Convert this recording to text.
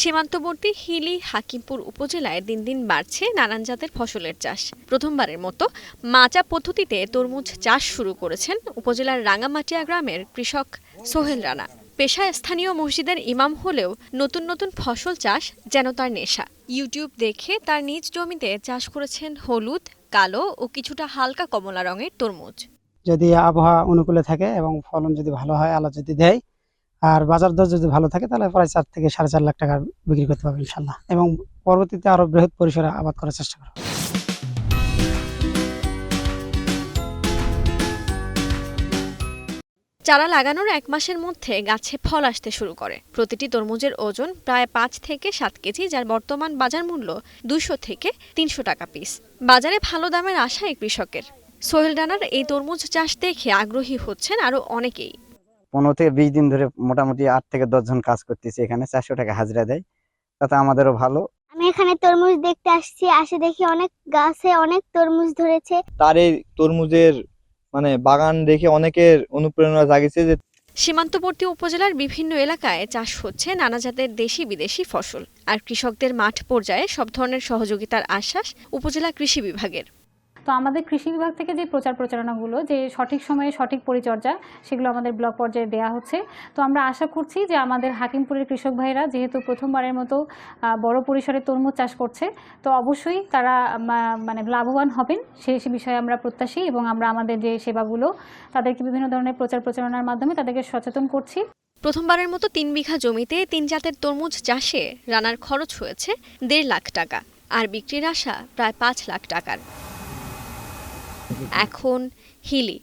সীমান্তবর্তী হিলি হাকিমপুর উপজেলায় দিন দিন বাড়ছে নানান জাতের ফসলের চাষ। প্রথমবারের মতো মাচা পদ্ধতিতে তরমুজ চাষ শুরু করেছেন উপজেলার রাঙামাটিয়া গ্রামের কৃষক সোহেল রানা। পেশায় স্থানীয় মসজিদের ইমাম হলেও নতুন নতুন ফসল চাষ যেন তার নেশা। ইউটিউব দেখে তার নিজ জমিতে চাষ করেছেন হলুদ, কালো ও কিছুটা হালকা কমলা রঙের তরমুজ। যদি আবহাওয়া অনুকূলে থাকে এবং ফলন যদি ভালো হয়, আলো যদি দেয় আর বাজার দর যদি ভালো থাকে, তাহলে প্রায় চার থেকে সাড়ে চার লাখ টাকা বিক্রি করতে পারবে ইনশাল্লাহ এবং পরবর্তীতে আরও বৃহৎ পরিসরে আবাদ করার চেষ্টা করব। চারা লাগানোর এক মাসের মধ্যে গাছে ফল আসতে শুরু করে। প্রতিটি তরমুজের ওজন প্রায় পাঁচ থেকে সাত কেজি, যার বর্তমান বাজার মূল্য দুশো থেকে তিনশো টাকা পিস। বাজারে ভালো দামের আশায় কৃষকের। সোহেল ডানার এই তরমুজ চাষ দেখে আগ্রহী হচ্ছেন আরও অনেকেই। পনেরো থেকে বিশ দিন ধরে মোটামুটি আট থেকে দশ জন কাজ করতেছি এখানে চারশো টাকা হাজিরা দেয়। তাতে আমাদেরও ভালো। আমি এখানে তরমুজ দেখতে আসছি আসে দেখি অনেক গাছে অনেক তরমুজ ধরেছে। তার এই তরমুজের মানে বাগান দেখে অনেকের অনুপ্রেরণা জাগিছে যে সীমান্তবর্তী উপজেলার বিভিন্ন এলাকায় চাষ হচ্ছে নানা জাতের দেশি বিদেশি ফসল। আর কৃষকদের মাঠ পর্যায়ে সব ধরনের সহযোগিতার আশ্বাস উপজেলা কৃষি বিভাগের। তো আমাদের কৃষি বিভাগ থেকে যে প্রচার প্রচারণাগুলো, যে সঠিক সময়ে সঠিক পরিচর্যা, সেগুলো আমাদের ব্লক পর্যায়ে দেওয়া হচ্ছে। তো আমরা আশা করছি যে আমাদের হাকিমপুরের কৃষক ভাইরা যেহেতু প্রথমবারের মতো বড় পরিসরে তরমুজ চাষ করছে, তো অবশ্যই তারা মানে লাভবান হবেন। সেই বিষয়ে আমরা প্রত্যাশী এবং আমরা আমাদের যে সেবাগুলো, তাদেরকে বিভিন্ন ধরনের প্রচার প্রচারণার মাধ্যমে তাদেরকে সচেতন করছি। প্রথমবারের মতো তিন বিঘা জমিতে তিন জাতের তরমুজ চাষে রানার খরচ হয়েছে দেড় লাখ টাকা, আর বিক্রির আশা প্রায় পাঁচ লাখ টাকার। এখন হিলি।